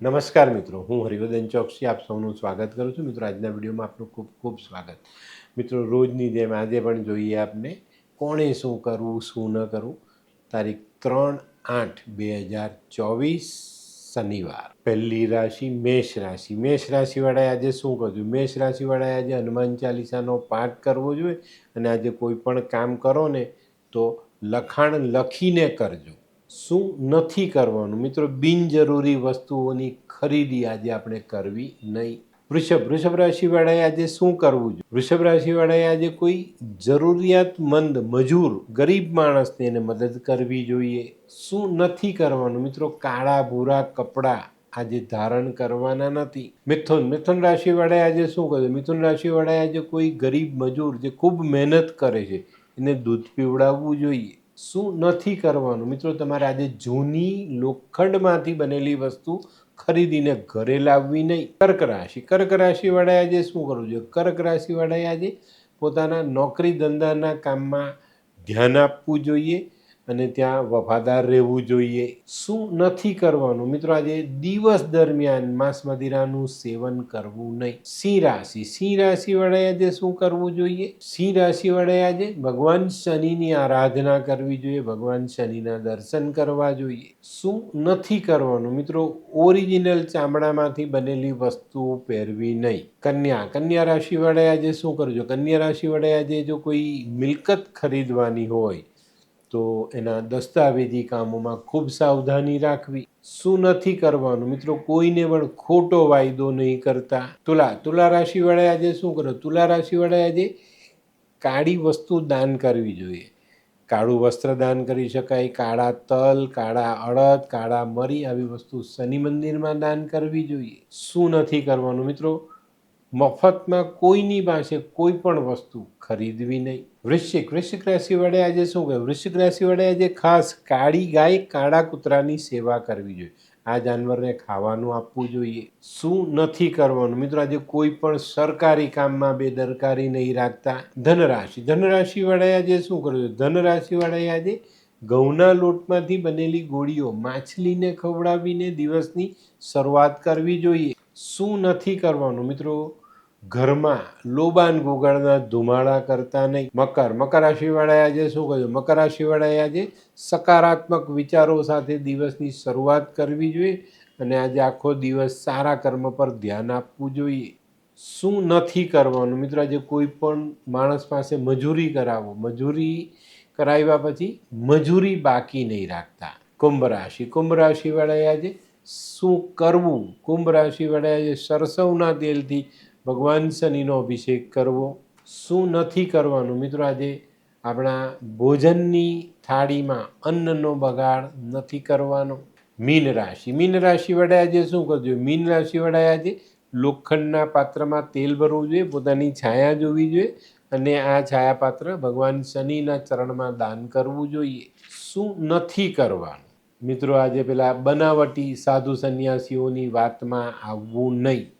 નમસ્કાર મિત્રો, હું હરિવર્ધન ચોકસી આપ સૌનું સ્વાગત કરું છું. મિત્રો, આજના વિડીયોમાં આપનું ખૂબ ખૂબ સ્વાગત. મિત્રો, રોજની જેમ આજે પણ જોઈએ આપને કોણે શું કરવું, શું ન કરવું? તારીખ ત્રણ આઠ બે હજાર ચોવીસ શનિવાર. પહેલી રાશિ મેષ રાશિ. મેષ રાશિવાળાએ આજે શું કરવું મેષ રાશિવાળાએ આજે હનુમાન ચાલીસાનો પાઠ કરવો જોઈએ અને આજે કોઈ પણ કામ કરો ને તો લખાણ લખીને કરજો. શું નથી કરવાનું? મિત્રો, બિનજરૂરી વસ્તુઓની ખરીદી આજે આપણે કરવી નહીં. વૃષભ વૃષભ રાશિવાળાએ આજે શું કરવું જોઈએ? વૃષભ રાશિવાળાએ આજે કોઈ જરૂરિયાતમંદ, મજૂર, ગરીબ માણસને એને મદદ કરવી જોઈએ. શું નથી કરવાનું? મિત્રો, કાળા, ભૂરા કપડાં આજે ધારણ કરવાના નથી. મિથુન મિથુન રાશિવાળાએ આજે શું કર્યું? મિથુન રાશિવાળાએ આજે કોઈ ગરીબ, મજૂર જે ખૂબ મહેનત કરે છે, એને દૂધ પીવડાવવું જોઈએ. શું નથી કરવાનું? મિત્રો, તમારે આજે જૂની લોખંડમાંથી બનેલી વસ્તુ ખરીદીને ઘરે લાવવી નહીં. કર્ક રાશિ. કર્ક રાશિવાળાએ આજે શું કરવું જોઈએ? કર્ક રાશિવાળાએ આજે પોતાના નોકરી ધંધાના કામમાં ધ્યાન આપવું જોઈએ. અને ત્યાં વફાદાર રહેવું જોઈએ. શું નથી કરવાનું? મિત્રો, આજે દિવસ દરમિયાન માંસ મદિરાનું સેવન કરવું નહીં. સિંહ રાશિ. સિંહ રાશિ વડે આજે શું કરવું જોઈએ? સિંહ રાશિ વડે આજે ભગવાન શનિની આરાધના કરવી જોઈએ. ભગવાન શનિના દર્શન કરવા જોઈએ. શું નથી કરવાનું? મિત્રો, ઓરિજિનલ ચામડામાંથી બનેલી વસ્તુઓ પહેરવી નહીં. કન્યા. કન્યા રાશિ વડે આજે શું કરજો કન્યા રાશિ વડે આજે જો કોઈ મિલકત ખરીદવાની હોય તો એના દસ્તાવેજી કામોમાં ખૂબ સાવધાની રાખવી. શું નથી કરવાનું? મિત્રો, કોઈને પણ ખોટો વાયદો નહીં કરતા. તુલા તુલા રાશિવાળાએ આજે શું કરો તુલા રાશિવાળાએ આજે કાળી વસ્તુ દાન કરવી જોઈએ. કાળું વસ્ત્ર દાન કરી શકાય, કાળા તલ, કાળા અડદ, કાળા મરી આવી વસ્તુ શનિ મંદિરમાં દાન કરવી જોઈએ. શું નથી કરવાનું? મિત્રો, મફતમાં કોઈની પાસે કોઈ પણ વસ્તુ ખરીદવી નહીં. વૃશ્ચિક વૃશ્ચિક રાશિવાળે આજે શું કહે? વૃશ્ચિક રાશિવાળે આજે ખાસ કાળી ગાય, કાળા કૂતરાની સેવા કરવી જોઈએ. આ જાનવરને ખાવાનું આપવું જોઈએ. શું નથી કરવાનું? મિત્રો, આજે કોઈ પણ સરકારી કામમાં બેદરકારી નહીં રાખતા ધનરાશિ. ધનરાશિવાળાએ આજે શું કરવું જોઈએ? ધનરાશિવાળાએ આજે ઘઉંના લોટમાંથી બનેલી ગોળીઓ માછલીને ખવડાવીને દિવસની શરૂઆત કરવી જોઈએ. શું નથી કરવાનું? મિત્રો ઘરમાં લોબાન ગુગળના ધુમાડા કરતા નહીં. મકર. મકર રાશિવાળાએ આજે શું કહ્યું? મકર રાશિવાળાએ આજે સકારાત્મક વિચારો સાથે દિવસની શરૂઆત કરવી જોઈએ અને આજે આખો દિવસ સારા કર્મ પર ધ્યાન આપવું જોઈએ. શું નથી કરવાનું? મિત્રો, આજે કોઈ પણ માણસ પાસે મજૂરી કરાવો. મજૂરી કરાવ્યા પછી મજૂરી બાકી નહીં રાખતા. કુંભ રાશિ. કુંભ રાશિવાળાએ આજે શું કરવું? કુંભ રાશિવાળાએ આજે સરસવના તેલથી ભગવાન શનિનો અભિષેક કરવો, શું નથી કરવાનું? મિત્રો, આજે આપણા ભોજનની થાળીમાં અન્નનો બગાડ નથી કરવાનો. મીન રાશિ. મીન રાશિ વડે આજે શું કરજો? મીન રાશિ વડે આજે લોખંડના પાત્રમાં તેલ ભરવું જોઈએ, પોતાની છાયા જોવી જોઈએ અને આ છાયાપાત્ર ભગવાન શનિના ચરણમાં દાન કરવું જોઈએ. શું નથી કરવાનું? મિત્રો, આજે પેલા બનાવટી સાધુ સંન્યાસીઓની વાતમાં આવવું નહીં.